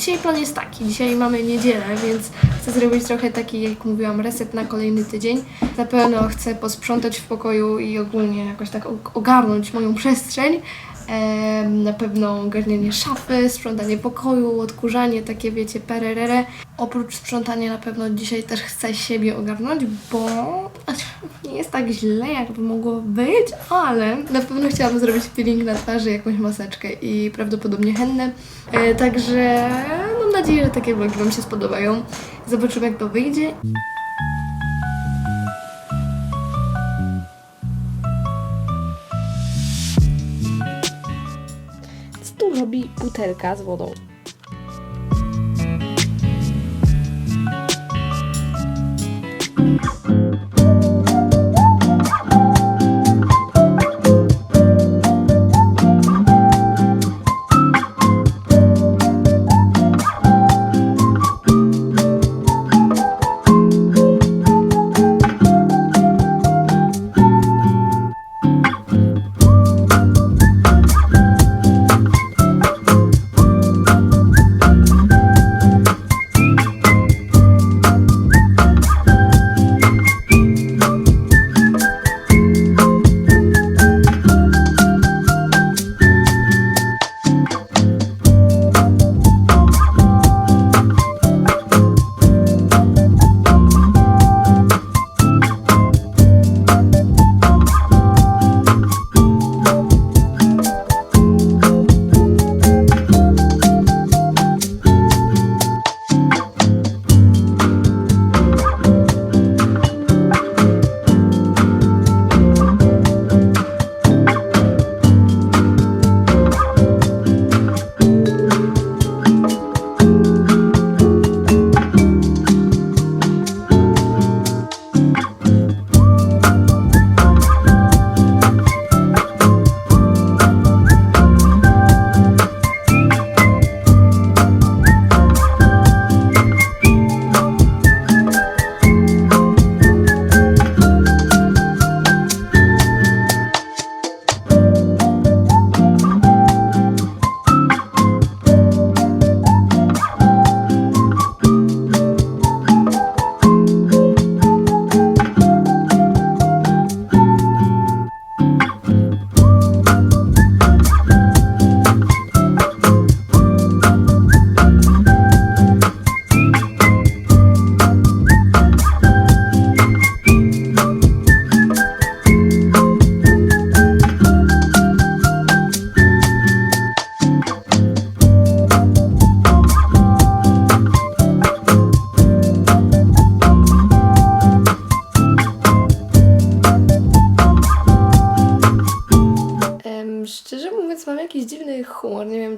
Dzisiaj plan jest taki, dzisiaj mamy niedzielę, więc chcę zrobić trochę taki, jak mówiłam, reset na kolejny tydzień. Na pewno chcę posprzątać w pokoju i ogólnie jakoś tak og- ogarnąć moją przestrzeń. Na pewno ogarnianie szafy, sprzątanie pokoju, odkurzanie, takie wiecie, pererere. Oprócz sprzątania na pewno dzisiaj też chcę siebie ogarnąć, bo nie jest tak źle, jakby mogło być, ale na pewno chciałabym zrobić peeling na twarzy, jakąś maseczkę i prawdopodobnie hennę. E, także mam nadzieję, że takie vlogi Wam się spodobają. Zobaczymy, jak to wyjdzie. Robi butelka z wodą?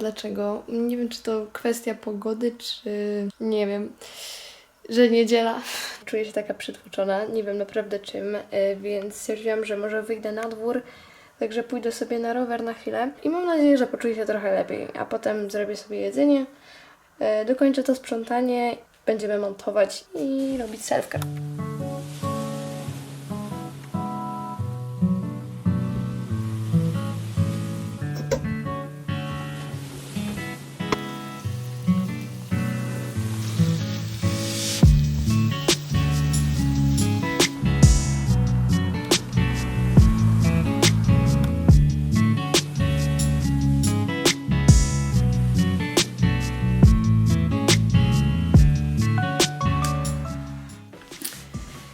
Dlaczego. Nie wiem, czy to kwestia pogody, czy nie wiem, że niedziela. Czuję się taka przytłoczona, nie wiem naprawdę czym, e, więc stwierdziłam, że może wyjdę na dwór. Także pójdę sobie na rower na chwilę i mam nadzieję, że poczuję się trochę lepiej, a potem zrobię sobie jedzenie, e, dokończę to sprzątanie, będziemy montować i robić selfcare.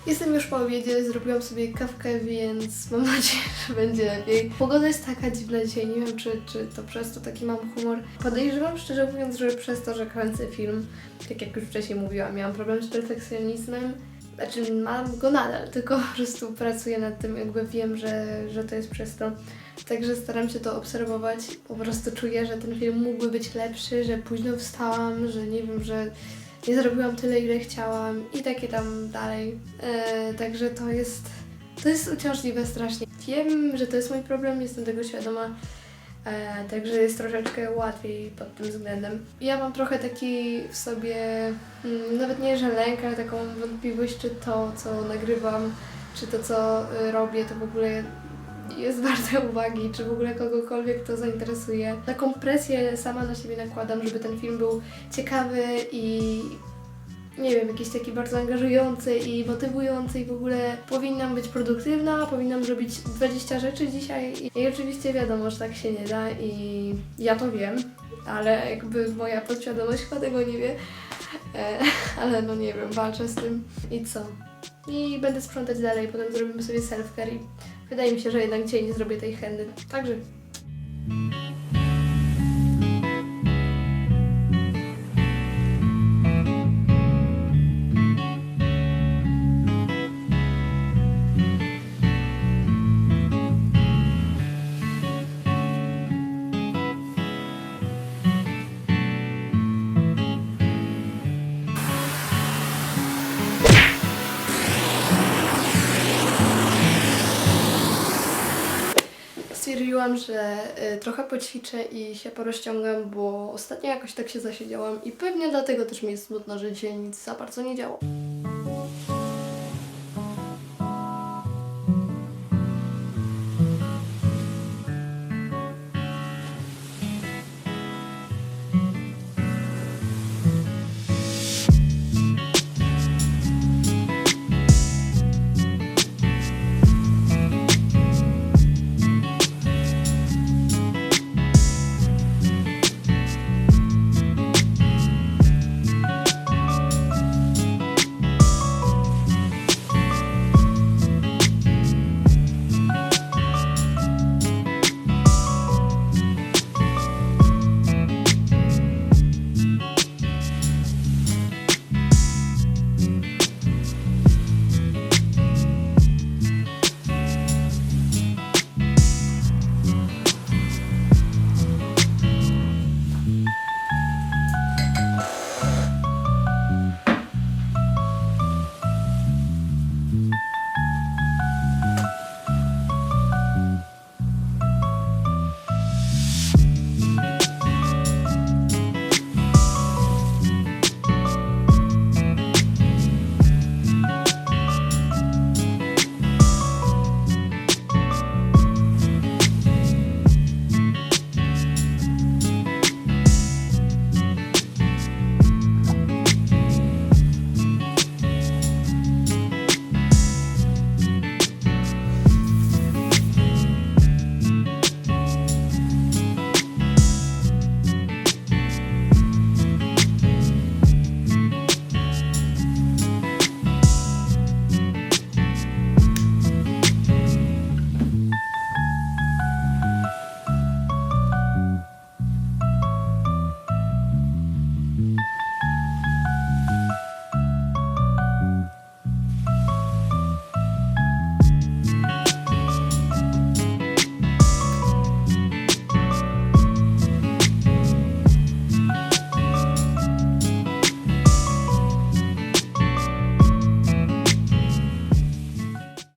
Jestem już po obiedzie, zrobiłam sobie kawkę, więc mam nadzieję, że będzie lepiej. Pogoda jest taka dziwna dzisiaj, nie wiem czy, czy to przez to taki mam humor. Podejrzewam szczerze mówiąc, że przez to, że kręcę film, tak jak już wcześniej mówiłam, miałam problem z perfekcjonizmem. Znaczy mam go nadal, tylko po prostu pracuję nad tym, jakby wiem, że, że to jest przez to. Także staram się to obserwować. Po prostu czuję, że ten film mógłby być lepszy, że późno wstałam, że nie wiem, że nie zrobiłam tyle, ile chciałam i takie tam dalej. E, także to jest, to jest uciążliwe strasznie. Wiem, że to jest mój problem, jestem tego świadoma, e, także jest troszeczkę łatwiej pod tym względem. Ja mam trochę taki w sobie, mm, nawet nie, że lęk, ale taką wątpliwość, czy to, co nagrywam, czy to, co y, robię, to w ogóle jest warte uwagi, czy w ogóle kogokolwiek to zainteresuje. Taką presję sama na siebie nakładam, żeby ten film był ciekawy i nie wiem, jakiś taki bardzo angażujący i motywujący i w ogóle powinnam być produktywna, powinnam zrobić 20 rzeczy dzisiaj i, oczywiście wiadomo, że tak się nie da i ja to wiem, ale jakby moja podświadomość chyba tego nie wie, e, ale no nie wiem, walczę z tym i co? I będę sprzątać dalej, potem zrobimy sobie self-care i wydaje mi się, że jednak dzisiaj nie zrobię tej hendy, także że y, trochę poćwiczę i się porozciągam, bo ostatnio jakoś tak się zasiedziałam i pewnie dlatego też mi jest smutno, że dzisiaj nic za bardzo nie działo.